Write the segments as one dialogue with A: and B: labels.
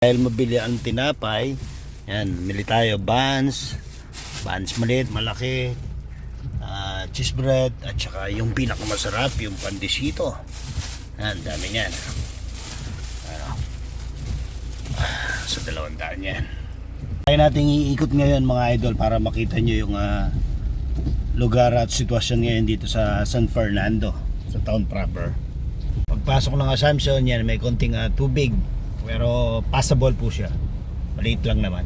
A: Dahil mabili ang tinapay, yan, mili tayo buns, buns maliit, malaki, ah, cheese bread, at saka yung pinakamasarap, yung pandesito. Yan, dami niyan. Ano, ah, sa dalawang daan yan. Kaya natin iikot ngayon mga idol para makita nyo yung ah, lugar at sitwasyon ngayon dito sa San Fernando, sa town proper. Pagpasok ng Assumption, yan, may konting ah, tubig. Pero passable po siya. Maliit lang naman.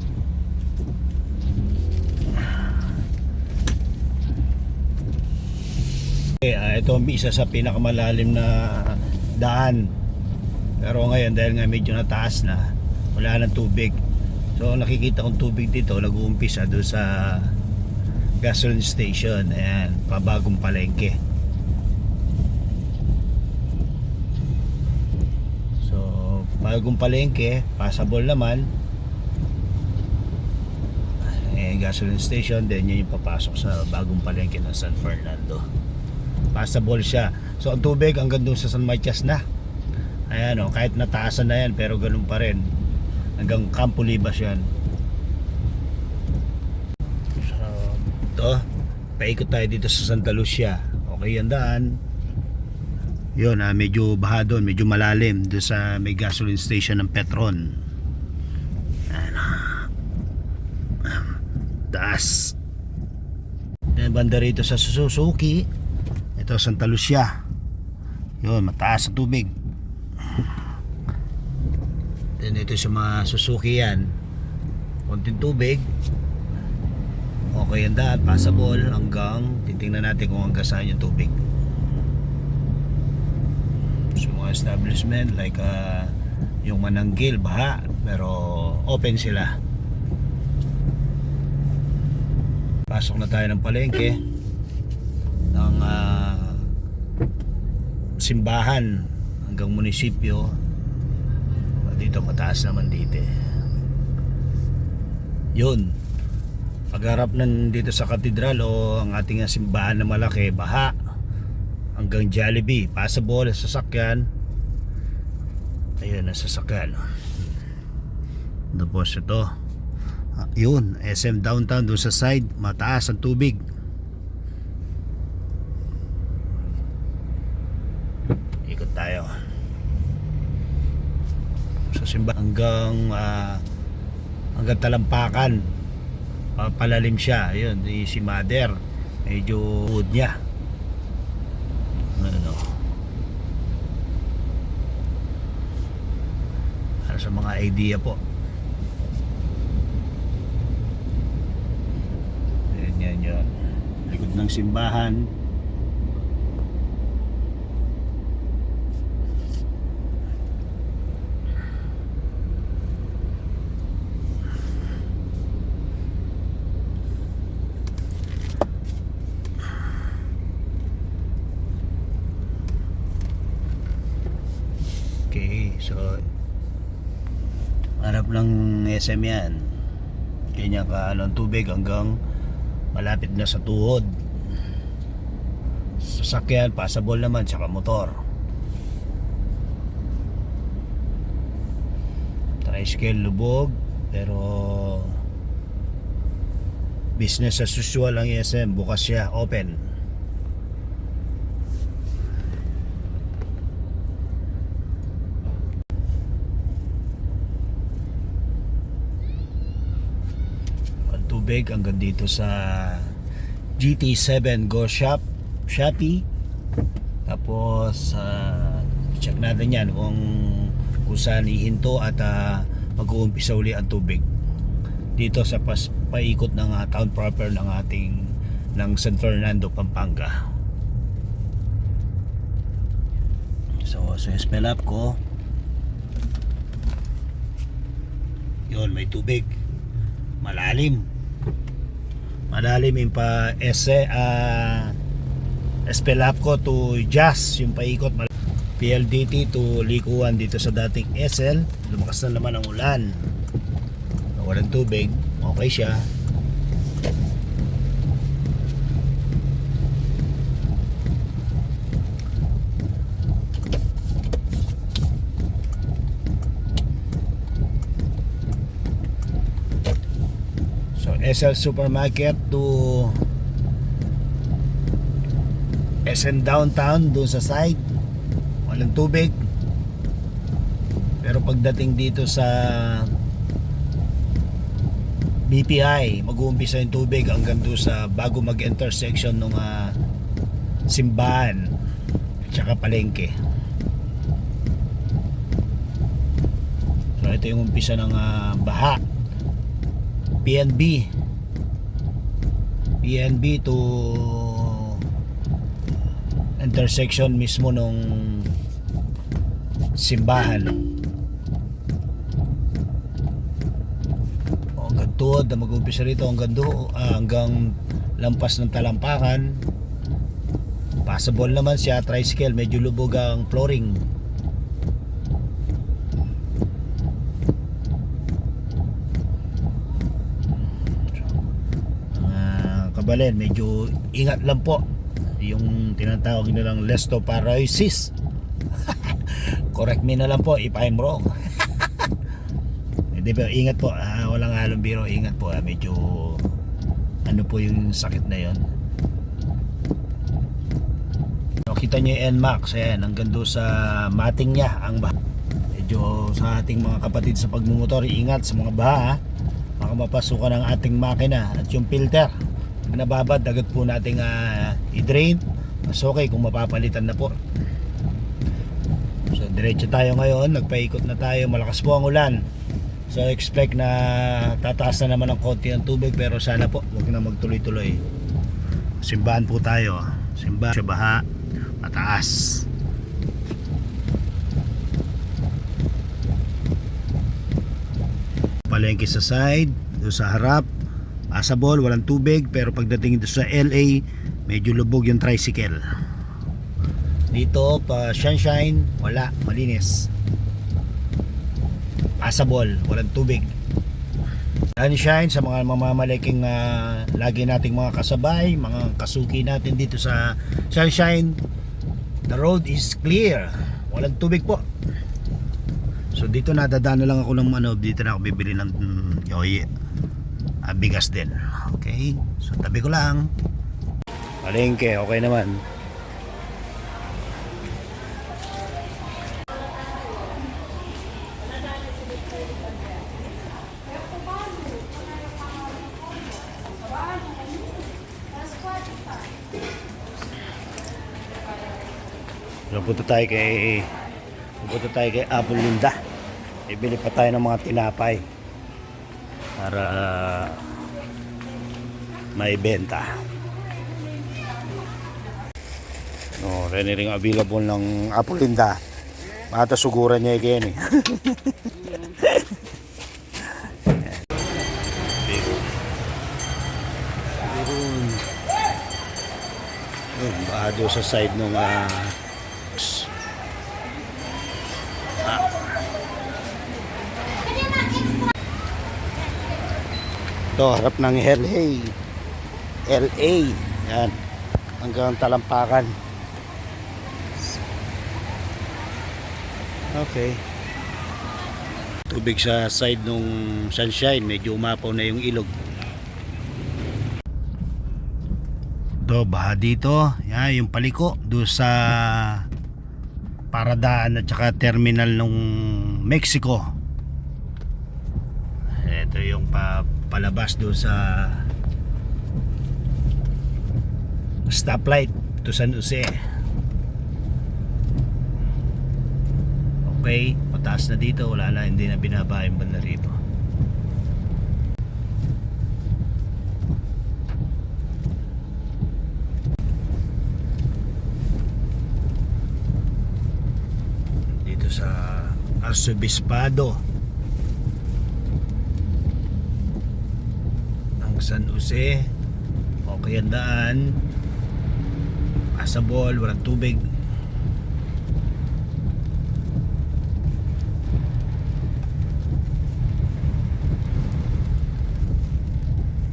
A: Okay, ah, ito isa sa pinakamalalim na daan. Pero ngayon dahil nga medyo nataas na, wala nang tubig. So nakikita kong tubig dito, nag-uumpisa doon sa gasoline station. Ayan, pabagong palengke. So, bagong palengke, passable naman. Eh, gasoline station, then yun yung papasok sa bagong palengke ng San Fernando. Passable siya. So, ang tubig hanggang doon sa San Matias na. Ayan o, kahit nataasan na yan, pero ganun pa rin. Hanggang Campo Libas yan. So, ito, paikot tayo dito sa Santa Lucia. Okay yan daan yun ah, medyo baha doon medyo malalim doon sa may gasoline station ng Petron. Ayan, ah. taas. Yan, banda rito sa Suzuki. Ito Santa Lucia. Yun mataas sa tubig. Then ito sa mga Suzuki yan. Konting tubig. Okay yan daan passable hanggang titingnan natin kung hanggang saan yung tubig sa mga establishment like uh, yung Mananggil, Baha pero open sila. Pasok na tayo ng palengke ng uh, simbahan hanggang munisipyo. Dito mataas naman dito yun. Pagharap ng dito sa katedral o ang ating simbahan na malaki baha hanggang Jollibee passable sa sasakyan. Ayun ang sasakyan. Tapos ito. Ah, yun SM downtown doon sa side mataas ang tubig. Ikot tayo. Sa simba hanggang ah, hanggang talampakan. Pa- palalim siya. Ayun di- si mother. Medyo wood niya ano para sa mga idea po. Yan yan yan. Likod ng simbahan Okay, so harap ng SM yan. Kanya ka ano, tubig hanggang malapit na sa tuhod. Sasakyan, passable naman, tsaka motor. Tricycle, lubog, pero business as usual ang SM, bukas siya, open. ang tubig hanggang dito sa GT7 Go Shop Shopee. Tapos uh, check natin yan kung kung saan ihinto at uh, mag-uumpisa uli ang tubig. Dito sa pas, paikot ng uh, town proper ng ating ng San Fernando, Pampanga. So so spell up ko. Yun may tubig. Malalim malalim yung pa ese uh, Espelapco to Jazz yung paikot. PLDT to Likuan dito sa dating SL lumakas na naman ang ulan. Walang tubig. Okay siya SL Supermarket to SM Downtown doon sa side walang tubig. Pero pagdating dito sa BPI mag-uumpisa yung tubig hanggang doon sa bago mag-intersection ng ah, simbahan at saka palengke. So ito yung umpisa ng ah, baha PNB PNB to intersection mismo nung simbahan. O hanggang tuod na mag-umpisa rito hanggang do, ah, hanggang lampas ng talampakan. Possible naman siya tricycle medyo lubog ang flooring mga kabalen medyo ingat lang po. Yung tinatawag nilang lestoparosis correct me na lang po if I'm wrong. Hindi pero ingat po. Ah, walang halong biro. Ingat po ah, medyo ano po yung sakit na yon so, kita nyo yung NMAX. Ayan hanggang doon sa mating niya ang baha medyo sa ating mga kapatid sa pagmumotor ingat sa mga baha ah. baka mapasukan ang ating makina at yung filter pag nababad agad po nating ah, i-drain. Mas okay kung mapapalitan na po. So diretso tayo ngayon. Nagpaikot na tayo. Malakas po ang ulan. So expect na tataas na naman ang konti ng tubig pero sana po huwag na magtuloy-tuloy. Simbahan po tayo. Simbahan sa baha mataas. Palengke sa side doon sa harap Asabol, walang tubig pero pagdating dito sa LA medyo lubog yung tricycle. Dito pa sunshine wala malinis. Asabol, walang tubig. Sunshine sa mga mamamalaking ah, lagi nating mga kasabay mga kasuki natin dito sa sunshine. The road is clear. Walang tubig po. So dito nadadaan na lang ako ng ano dito na ako bibili ng mm, yoye ah, bigas din. Okay so tabi ko lang. Palengke okay naman. So, punta tayo kay punta tayo kay Apple Linda. Ibili pa tayo ng mga tinapay para uh, may benta. No, rin ring available ng Apple Linda. Mata suguran niya again eh. Yun, baka doon sa side nung ah, Ito, harap ng LA. LA. Yan. Hanggang talampakan. Okay. Tubig sa side nung sunshine. Medyo umapaw na yung ilog. Do, baha dito. Yan, yung paliko. Do sa paradaan at saka terminal nung Mexico. Ito yung pa, palabas doon sa stoplight to San Jose. Okay, mataas na dito, wala na, hindi na binaba yung banda rito. Dito sa Arsobispado. ng San Jose. Okay ang daan. Pasabol walang tubig.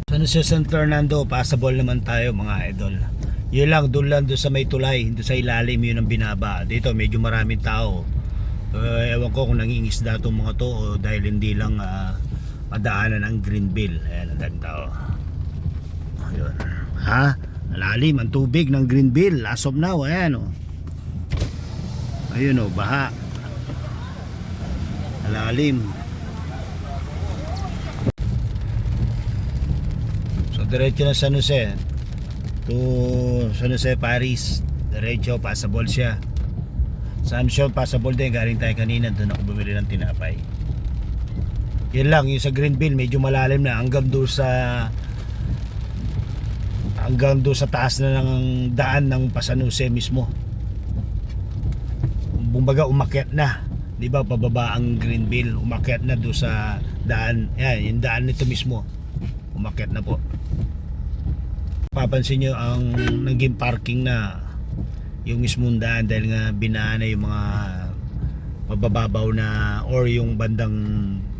A: San Jose San Fernando pasabol naman tayo mga idol. Yun lang doon lang doon sa may tulay doon sa ilalim yun ang binaba. Dito medyo maraming tao. Uh, ewan ko kung nangingisda itong mga to o dahil hindi lang ah, madaanan ang Greenville. Ayan, ang daming tao. Ha? Malalim ang tubig ng Greenville as of now. Ayan o. Ayun o, baha. Malalim. So diretso na San Jose to San Jose Paris. Diretso, passable siya. Sa Amsyon, passable din. Galing tayo kanina. Doon ako bumili ng tinapay. Yan lang, yung sa Greenville, medyo malalim na. Hanggang doon sa hanggang doon sa taas na ng daan ng Pasanuse mismo. Bumbaga umakyat na. 'Di ba pababa ang Greenville, umakyat na doon sa daan. Yan, yung daan nito mismo. Umakyat na po. Papansin nyo ang naging parking na yung mismong daan dahil nga binaan na yung mga pabababaw na or yung bandang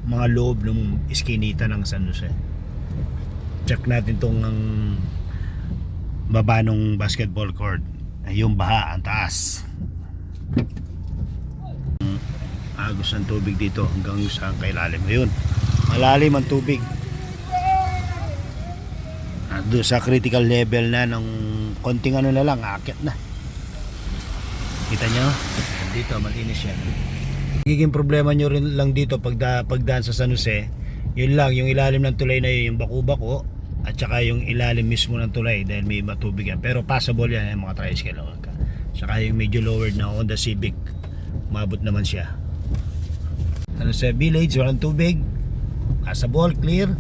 A: mga loob ng iskinita ng San Jose. Check natin tong ang baba ng basketball court. Yung baha, ang taas. Agos ng tubig dito hanggang sa kailalim. Ayun, malalim ang tubig. At sa critical level na ng konting ano na lang, akit na. Kita nyo? Dito, malinis yan. Giging problema nyo rin lang dito pag da, pagdaan sa San Jose, yun lang, yung ilalim ng tulay na yun, yung baku-bako, at saka yung ilalim mismo ng tulay dahil may matubig yan. Pero passable yan, yung mga tricycle. oh. Saka yung medyo lowered na Honda Civic, mabot naman siya. San Jose Village, walang tubig, passable, clear.